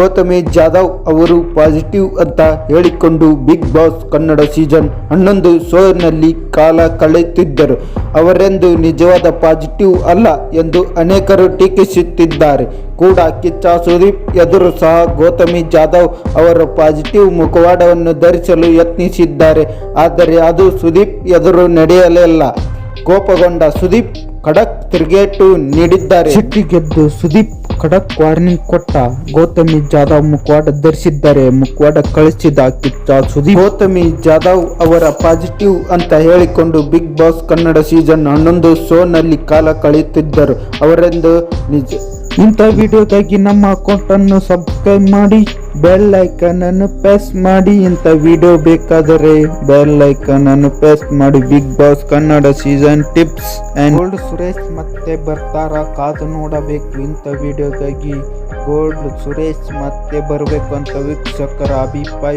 ಗೌತಮಿ ಜಾಧವ್ ಅವರು ಪಾಸಿಟಿವ್ ಅಂತ ಹೇಳಿಕೊಂಡು ಬಿಗ್ ಬಾಸ್ ಕನ್ನಡ ಸೀಸನ್ ಹನ್ನೊಂದು ಶೋನಲ್ಲಿ ಕಾಲ ಕಳೆಯುತ್ತಿದ್ದರು. ಅವರೆಂದು ನಿಜವಾದ ಪಾಸಿಟಿವ್ ಅಲ್ಲ ಎಂದು ಅನೇಕರು ಟೀಕಿಸುತ್ತಿದ್ದಾರೆ. ಕೂಡ ಕಿಚ್ಚ ಸುದೀಪ್ ಎದುರು ಸಹ ಗೌತಮಿ ಜಾಧವ್ ಅವರ ಪಾಸಿಟಿವ್ ಮುಖವಾಡವನ್ನು ಧರಿಸಲು ಯತ್ನಿಸಿದ್ದಾರೆ. ಆದರೆ ಅದು ಸುದೀಪ್ ಎದುರು ನಡೆಯಲಿಲ್ಲ. ಕೋಪಗೊಂಡ ಸುದೀಪ್ ಖಡಕ್ ತಿರುಗೇಟು ನೀಡಿದ್ದಾರೆ. ಸಿಟ್ಟಿಗೆದ್ದು ಸುದೀಪ್ ಖಡಕ್ ವಾರ್ನಿಂಗ್ ಕೊಟ್ಟ ಗೌತಮಿ ಜಾಧವ್ ಮುಖವಾಡ ಧರಿಸಿದ್ದಾರೆ. ಮುಖವಾಡ ಕಳಿಸಿದ ಕಿಚ್ಚ ಸುದೀಪ್. ಗೌತಮಿ ಜಾಧವ್ ಅವರ ಪಾಸಿಟಿವ್ ಅಂತ ಹೇಳಿಕೊಂಡು ಬಿಗ್ ಬಾಸ್ ಕನ್ನಡ ಸೀಸನ್ ಹನ್ನೊಂದು ಶೋನಲ್ಲಿ ಕಾಲ ಕಳೆಯುತ್ತಿದ್ದರು. ಅವರೆಂದು ನಿಜ. ಇಂಥ ವಿಡಿಯೋಗಾಗಿ ನಮ್ಮ ಅಕೌಂಟನ್ನು ಸಬ್ಸ್ಕ್ರೈಬ್ ಮಾಡಿ. ಬೆಲ್ ಐಕನ್ ಅನ್ನು ಪ್ರೆಸ್ ಮಾಡಿ, ಇಂಥ ವಿಡಿಯೋ ಬೇಕಾದರೆ ಬೆಲ್ ಐಕನ್ ಅನ್ನು ಪ್ರೆಸ್ ಮಾಡಿ. Bigg Boss Kannada season tips and gold Suresh ಮತ್ತೆ ಬರ್ತಾರ, ಕಾದು ನೋಡಬೇಕು ಇಂಥ ವಿಡಿಯೋಗಾಗಿ ಗೋಲ್ಡ್ ಸುರೇಶ್ ಮತ್ತೆ ಬರಬೇಕು ಅಂತ ವೀಕ್ಷಕರ ಅಭಿಪ್ರಾಯ.